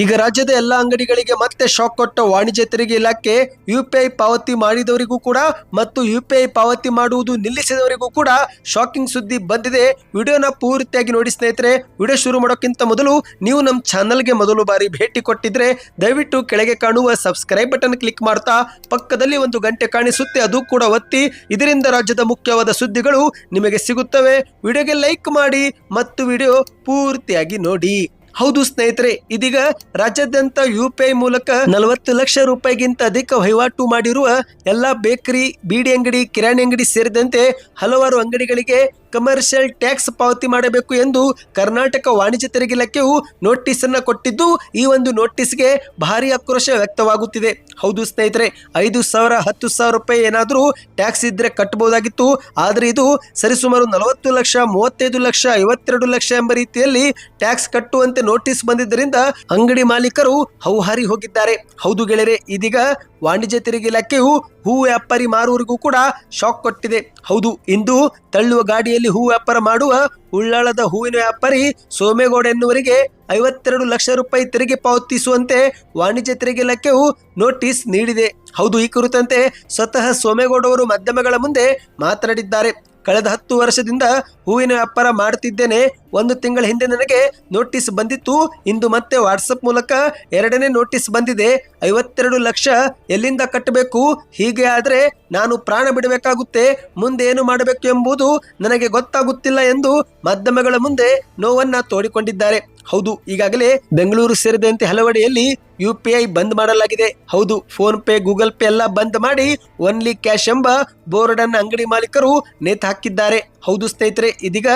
ಈಗ ರಾಜ್ಯದ ಎಲ್ಲ ಅಂಗಡಿಗಳಿಗೆ ಮತ್ತೆ ಶಾಕ್ ಕೊಟ್ಟ ವಾಣಿಜ್ಯ ತೆರಿಗೆ ಇಲಾಖೆ ಯುಪಿಐ ಪಾವತಿ ಮಾಡಿದವರಿಗೂ ಕೂಡ ಮತ್ತು ಯುಪಿಐ ಪಾವತಿ ಮಾಡುವುದು ನಿಲ್ಲಿಸಿದವರಿಗೂ ಕೂಡ ಶಾಕಿಂಗ್ ಸುದ್ದಿ ಬಂದಿದೆ. ವಿಡಿಯೋನ ಪೂರ್ತಿಯಾಗಿ ನೋಡಿ ಸ್ನೇಹಿತರೆ, ವಿಡಿಯೋ ಶುರು ಮಾಡೋಕ್ಕಿಂತ ಮೊದಲು ನೀವು ನಮ್ಮ ಚಾನಲ್ಗೆ ಮೊದಲು ಬಾರಿ ಭೇಟಿ ಕೊಟ್ಟಿದ್ರೆ ದಯವಿಟ್ಟು ಕೆಳಗೆ ಕಾಣುವ ಸಬ್ಸ್ಕ್ರೈಬ್ ಬಟನ್ ಕ್ಲಿಕ್ ಮಾಡ್ತಾ ಪಕ್ಕದಲ್ಲಿ ಒಂದು ಗಂಟೆ ಕಾಣಿಸುತ್ತೆ, ಅದು ಕೂಡ ಒತ್ತಿ. ಇದರಿಂದ ರಾಜ್ಯದ ಮುಖ್ಯವಾದ ಸುದ್ದಿಗಳು ನಿಮಗೆ ಸಿಗುತ್ತವೆ. ವಿಡಿಯೋಗೆ ಲೈಕ್ ಮಾಡಿ ಮತ್ತು ವಿಡಿಯೋ ಪೂರ್ತಿಯಾಗಿ ನೋಡಿ. ಹೌದು ಸ್ನೇಹಿತರೆ, ಇದೀಗ ರಾಜ್ಯಾದ್ಯಂತ ಯು ಪಿ ಐ ಮೂಲಕ ನಲವತ್ತು ಲಕ್ಷ ರೂಪಾಯಿಗಿಂತ ಅಧಿಕ ವಹಿವಾಟು ಮಾಡಿರುವ ಎಲ್ಲಾ ಬೇಕರಿ, ಬೀಡಿ ಅಂಗಡಿ, ಕಿರಾಣಿ ಅಂಗಡಿ ಸೇರಿದಂತೆ ಹಲವಾರು ಅಂಗಡಿಗಳಿಗೆ ಕಮರ್ಷಿಯಲ್ ಟ್ಯಾಕ್ಸ್ ಪಾವತಿ ಮಾಡಬೇಕು ಎಂದು ಕರ್ನಾಟಕ ವಾಣಿಜ್ಯ ತೆರಿಗೆ ಇಲಾಖೆಯು ನೋಟಿಸ್ ಅನ್ನ ಕೊಟ್ಟಿದ್ದು, ಈ ಒಂದು ನೋಟಿಸ್ಗೆ ಭಾರಿ ಆಕ್ರೋಶ ವ್ಯಕ್ತವಾಗುತ್ತಿದೆ. ಹೌದು ಸ್ನೇಹಿತರೆ, ಐದು ಸಾವಿರ, ಹತ್ತು ಸಾವಿರ ರೂಪಾಯಿ ಏನಾದರೂ ಟ್ಯಾಕ್ಸ್ ಇದ್ರೆ ಕಟ್ಟಬಹುದಾಗಿತ್ತು ಆದರೆ ಇದು ಸರಿಸುಮಾರು ನಲವತ್ತು ಲಕ್ಷ, ಮೂವತ್ತೈದು ಲಕ್ಷ, ಐವತ್ತೆರಡು ಲಕ್ಷ ಎಂಬ ರೀತಿಯಲ್ಲಿ ಟ್ಯಾಕ್ಸ್ ಕಟ್ಟುವಂತೆ ನೋಟಿಸ್ ಬಂದಿದ್ದರಿಂದ ಅಂಗಡಿ ಮಾಲೀಕರು ಹೌಹಾರಿ ಹೋಗಿದ್ದಾರೆ. ಹೌದು ಗೆಳೆಯರೆ, ಇದೀಗ ವಾಣಿಜ್ಯ ತೆರಿಗೆ ಇಲಾಖೆಯು ಹೂ ವ್ಯಾಪಾರಿ ಮಾರುವರಿಗೂ ಕೂಡ ಶಾಕ್ ಕೊಟ್ಟಿದೆ. ಹೌದು, ಇಂದು ತಳ್ಳುವ ಗಾಡಿಯಲ್ಲಿ ಹೂ ವ್ಯಾಪಾರ ಮಾಡುವ ಉಳ್ಳಾಳದ ಹೂವಿನ ವ್ಯಾಪಾರಿ ಸೋಮೇಗೌಡ ಎನ್ನುವರಿಗೆ ಐವತ್ತೆರಡು ಲಕ್ಷ ರೂಪಾಯಿ ತೆರಿಗೆ ಪಾವತಿಸುವಂತೆ ವಾಣಿಜ್ಯ ತೆರಿಗೆ ಇಲಾಖೆಯು ನೋಟಿಸ್ ನೀಡಿದೆ. ಹೌದು, ಈ ಕುರಿತಂತೆ ಸ್ವತಃ ಸೋಮೇಗೌಡ ಅವರು ಮಾಧ್ಯಮಗಳ ಮುಂದೆ ಮಾತನಾಡಿದ್ದಾರೆ. ಕಳೆದ ಹತ್ತು ವರ್ಷದಿಂದ ಹೂವಿನ ವ್ಯಾಪಾರ ಮಾಡುತ್ತಿದ್ದೇನೆ. ಒಂದು ತಿಂಗಳ ಹಿಂದೆ ನನಗೆ ನೋಟಿಸ್ ಬಂದಿತ್ತು. ಇಂದು ಮತ್ತೆ ವಾಟ್ಸಪ್ ಮೂಲಕ ಎರಡನೇ ನೋಟಿಸ್ ಬಂದಿದೆ. ಐವತ್ತೆರಡು ಲಕ್ಷ ಎಲ್ಲಿಂದ ಕಟ್ಟಬೇಕು? ಹೀಗೆ ಆದರೆ ನಾನು ಪ್ರಾಣ ಬಿಡಬೇಕಾಗುತ್ತೆ. ಮುಂದೆ ಏನು ಮಾಡಬೇಕು ಎಂಬುದು ನನಗೆ ಗೊತ್ತಾಗುತ್ತಿಲ್ಲ ಎಂದು ಮಾಧ್ಯಮಗಳ ಮುಂದೆ ನೋವನ್ನ ತೋಡಿಕೊಂಡಿದ್ದಾರೆ. ಹೌದು, ಈಗಾಗಲೇ ಬೆಂಗಳೂರು ಸೇರಿದಂತೆ ಹಲವೆಡೆಯಲ್ಲಿ ಯು ಪಿ ಬಂದ್ ಮಾಡಲಾಗಿದೆ. ಹೌದು ಫೋನ್ ಪೇ ಗೂಗಲ್ ಪೇ ಎಲ್ಲ ಬಂದ್ ಮಾಡಿ ಒನ್ಲಿ ಕ್ಯಾಶ್ ಎಂಬ ಬೋರ್ಡ್ ಅನ್ನು ಅಂಗಡಿ ಮಾಲೀಕರು ನೇತು ಹಾಕಿದ್ದಾರೆ. ಹೌದು ಸ್ನೇಹಿತರೆ, ಇದೀಗ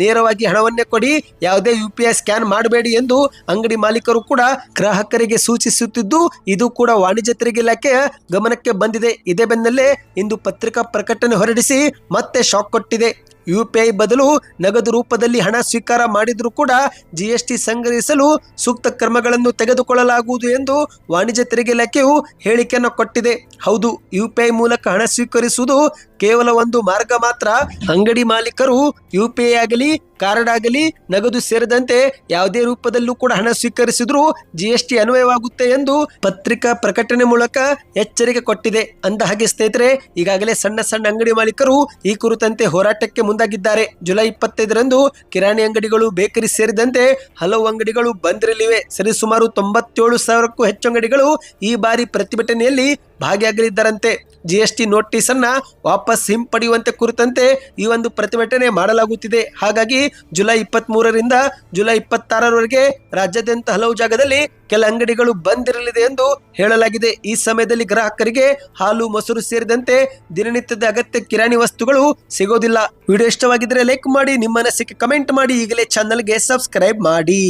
ನೇರವಾಗಿ ಹಣವನ್ನೇ ಕೊಡಿ, ಯಾವುದೇ ಯು ಸ್ಕ್ಯಾನ್ ಮಾಡಬೇಡಿ ಎಂದು ಅಂಗಡಿ ಮಾಲೀಕರು ಕೂಡ ಗ್ರಾಹಕರಿಗೆ ಸೂಚಿಸುತ್ತಿದ್ದು, ಇದು ಕೂಡ ವಾಣಿಜ್ಯ ತೆರಿಗೆ ಇಲಾಖೆಯ ಗಮನಕ್ಕೆ ಬಂದಿದೆ. ಇದೇ ಬೆನ್ನಲ್ಲೇ ಇಂದು ಪತ್ರಿಕಾ ಪ್ರಕಟಣೆ ಹೊರಡಿಸಿ ಮತ್ತೆ ಶಾಕ್ ಕೊಟ್ಟಿದೆ. ಯು ಪಿ ಐ ಬದಲು ನಗದು ರೂಪದಲ್ಲಿ ಹಣ ಸ್ವೀಕಾರ ಮಾಡಿದರೂ ಕೂಡ ಜಿಎಸ್ಟಿ ಸಂಗ್ರಹಿಸಲು ಸೂಕ್ತ ಕ್ರಮಗಳನ್ನು ತೆಗೆದುಕೊಳ್ಳಲಾಗುವುದು ಎಂದು ವಾಣಿಜ್ಯ ತೆರಿಗೆ ಇಲಾಖೆಯು ಹೇಳಿಕೆಯನ್ನು ಕೊಟ್ಟಿದೆ. ಹೌದು, ಯು ಪಿ ಐ ಮೂಲಕ ಹಣ ಸ್ವೀಕರಿಸುವುದು ಕೇವಲ ಒಂದು ಮಾರ್ಗ ಮಾತ್ರ. ಅಂಗಡಿ ಮಾಲೀಕರು ಯು ಪಿ ಐ ಆಗಲಿ, ಕಾರ್ಡ್ ಆಗಲಿ, ನಗದು ಸೇರಿದಂತೆ ಯಾವುದೇ ರೂಪದಲ್ಲೂ ಕೂಡ ಹಣ ಸ್ವೀಕರಿಸಿದ್ರೂ ಜಿಎಸ್ಟಿ ಅನ್ವಯವಾಗುತ್ತೆ ಎಂದು ಪತ್ರಿಕಾ ಪ್ರಕಟಣೆ ಮೂಲಕ ಎಚ್ಚರಿಕೆ ಕೊಟ್ಟಿದೆ ಅಂದ ಹಾಗೆ ಸ್ನೇಹಿತರೆ, ಈಗಾಗಲೇ ಸಣ್ಣ ಸಣ್ಣ ಅಂಗಡಿ ಮಾಲೀಕರು ಈ ಕುರಿತಂತೆ ಹೋರಾಟಕ್ಕೆ ಮುಂದಾಗಿದ್ದಾರೆ. ಜುಲೈ ಇಪ್ಪತ್ತೈದರಂದು ಕಿರಾಣಿ ಅಂಗಡಿಗಳು, ಬೇಕರಿ ಸೇರಿದಂತೆ ಹಲವು ಅಂಗಡಿಗಳು ಬಂದಿರಲಿವೆ ಸರಿಸುಮಾರು ತೊಂಬತ್ತೇಳು ಸಾವಿರಕ್ಕೂ ಹೆಚ್ಚು ಅಂಗಡಿಗಳು ಈ ಬಾರಿ ಪ್ರತಿಭಟನೆಯಲ್ಲಿ ಭಾಗಿಯಾಗಲಿದ್ದಾರಂತೆ. ಜಿಎಸ್ಟಿ ನೋಟಿಸ್ ಅನ್ನ ವಾಪಸ್ ಹಿಂಪಡೆಯುವಂತೆ ಕುರಿತಂತೆ ಈ ಒಂದು ಪ್ರತಿಭಟನೆ ಮಾಡಲಾಗುತ್ತಿದೆ. ಹಾಗಾಗಿ ಜುಲೈ ಇಪ್ಪತ್ತ್ ಮೂರರಿಂದ ಜುಲೈ ಇಪ್ಪತ್ತಾರರವರೆಗೆ ರಾಜ್ಯಾದ್ಯಂತ ಹಲವು ಜಾಗದಲ್ಲಿ ಕೆಲ ಅಂಗಡಿಗಳು ಬಂದಿರಲಿದೆ ಎಂದು ಹೇಳಲಾಗಿದೆ. ಈ ಸಮಯದಲ್ಲಿ ಗ್ರಾಹಕರಿಗೆ ಹಾಲು, ಮೊಸರು ಸೇರಿದಂತೆ ದಿನನಿತ್ಯದ ಅಗತ್ಯ ಕಿರಾಣಿ ವಸ್ತುಗಳು ಸಿಗೋದಿಲ್ಲ. ವಿಡಿಯೋ ಇಷ್ಟವಾಗಿದ್ರೆ ಲೈಕ್ ಮಾಡಿ, ನಿಮ್ಮ ಅನಿಸಿಕೆ ಕಮೆಂಟ್ ಮಾಡಿ. ಈಗಲೇ ಚಾನಲ್ಗೆ ಸಬ್ಸ್ಕ್ರೈಬ್ ಮಾಡಿ.